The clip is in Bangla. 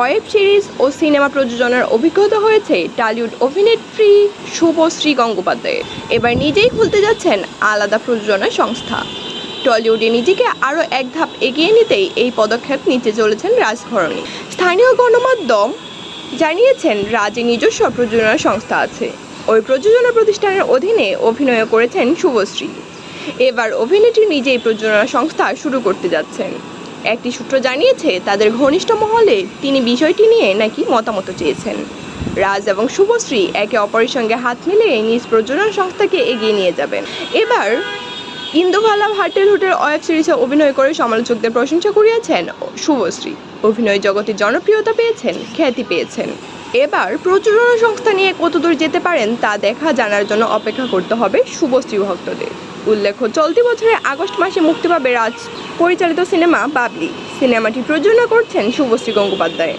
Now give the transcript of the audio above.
ওয়েব সিরিজ ও সিনেমা প্রযোজনার অভিজ্ঞতা হয়েছে টালিউড অভিনেত্রী শুভশ্রী গঙ্গোপাধ্যায়ের। এবার নিজেই খুলতে যাচ্ছেন আলাদা প্রযোজনা সংস্থা। টলিউডে নিজেকে আরও এক ধাপ এগিয়ে নিতেই এই পদক্ষেপ নিতে চলেছেন রাজধরণী স্থানীয় গণমাধ্যম জানিয়েছেন, রাজে নিজস্ব প্রযোজনা সংস্থা আছে। ওই প্রযোজনা প্রতিষ্ঠানের অধীনে অভিনয় করেছেন শুভশ্রী। এবার অভিনেত্রী নিজেই প্রযোজনা সংস্থা শুরু করতে যাচ্ছেন। একটি সূত্র জানিয়েছে, তাদের ঘনিষ্ঠ মহলে তিনি বিষয়টি নিয়ে নাকি মতামত চেয়েছেন। রাজ এবং শুভশ্রী একে অপরের সঙ্গে হাত মিলিয়ে নিজ প্রযোজনা সংস্থাকে এগিয়ে নিয়ে যাবেন। এবার ইন্দুভালা ভাটের হোটেল ওয়েব সিরিজে অভিনয় করে সমালোচকদের প্রশংসা কুড়িয়েছেন শুভশ্রী। অভিনয় জগতে জনপ্রিয়তা পেয়েছেন, খ্যাতি পেয়েছেন। এবার প্রযোজনা সংস্থা নিয়ে কতদূর যেতে পারেন, তা দেখা জানার জন্য অপেক্ষা করতে হবে শুভশ্রী ভক্তদের। উল্লেখ্য, চলতি বছরের আগস্ট মাসে মুক্তি পাবে রাজ পরিচালিত সিনেমা বাবলি। সিনেমাটি প্রযোজনা করছেন শুভশ্রী গঙ্গোপাধ্যায়।